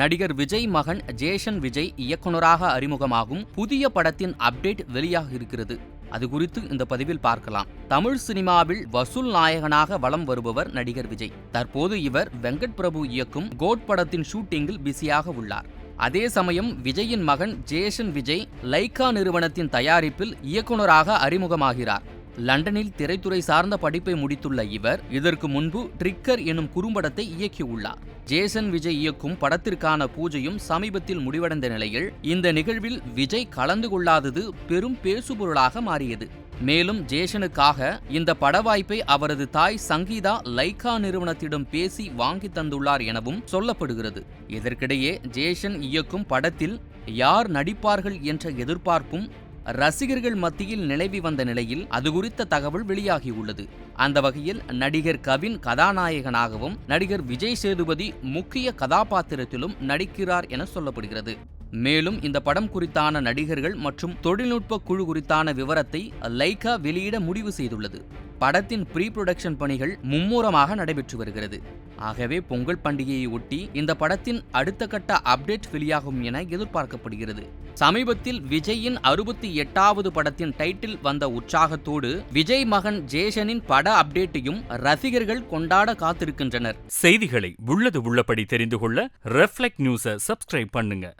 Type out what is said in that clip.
நடிகர் விஜய் மகன் ஜேஷன் விஜய் இயக்குனராக அறிமுகமாகும் புதிய படத்தின் அப்டேட் வெளியாக இருக்கிறது அது குறித்து இந்த பதிவில் பார்க்கலாம். தமிழ் சினிமாவில் வசூல் நாயகனாக வலம் வருபவர் நடிகர் விஜய். தற்போது இவர் வெங்கட் பிரபு இயக்கும் கோட் படத்தின் ஷூட்டிங்கில் பிஸியாக உள்ளார். அதே சமயம் விஜயின் மகன் ஜேஷன் விஜய் லைகா நிறுவனத்தின் தயாரிப்பில் இயக்குனராக அறிமுகமாகிறார். லண்டனில் திரைத்துறை சார்ந்த படிப்பை முடித்துள்ள இவர் இதற்கு முன்பு ட்ரிக்கர் எனும் குறும்படத்தை இயக்கியுள்ளார். ஜேசன் விஜய் இயக்கும் படத்திற்கான பூஜையும் சமீபத்தில் முடிவடைந்த நிலையில் இந்த நிகழ்வில் விஜய் கலந்து கொள்ளாதது பெரும் பேசுபொருளாக மாறியது. மேலும் ஜேஷனுக்காக இந்த பட வாய்ப்பை அவரது தாய் சங்கீதா லைகா நிறுவனத்திடம் பேசி வாங்கி தந்துள்ளார் எனவும் சொல்லப்படுகிறது. இதற்கிடையே ஜேஷன் இயக்கும் படத்தில் யார் நடிப்பார்கள் என்ற எதிர்பார்ப்பும் ரசிகர்கள் மத்தியில் நிலவி வந்த நிலையில் அது குறித்த தகவல் வெளியாகியுள்ளது. அந்த வகையில் நடிகர் கவின் கதாநாயகனாகவும் நடிகர் விஜய் சேதுபதி முக்கிய கதாபாத்திரத்திலும் நடிக்கிறார் என சொல்லப்படுகிறது. மேலும் இந்த படம் குறித்தான நடிகர்கள் மற்றும் தொழில்நுட்ப குழு குறித்தான விவரத்தை லைகா வெளியிட முடிவு செய்துள்ளது. படத்தின் ப்ரீ புரொடக்ஷன் பணிகள் மும்முரமாக நடைபெற்று வருகிறது. ஆகவே பொங்கல் பண்டிகையை ஒட்டி இந்த படத்தின் அடுத்த கட்ட அப்டேட் வெளியாகும் என எதிர்பார்க்கப்படுகிறது. சமீபத்தில் விஜயின் அறுபத்தி எட்டாவது படத்தின் டைட்டில் வந்த உற்சாகத்தோடு விஜய் மகன் ஜேஷனின் பட அப்டேட்டையும் ரசிகர்கள் கொண்டாட காத்திருக்கின்றனர். செய்திகளை உள்ளது உள்ளபடி தெரிந்து கொள்ள ரெஃப்ளெக்ட் நியூஸை சப்ஸ்கிரைப் பண்ணுங்க.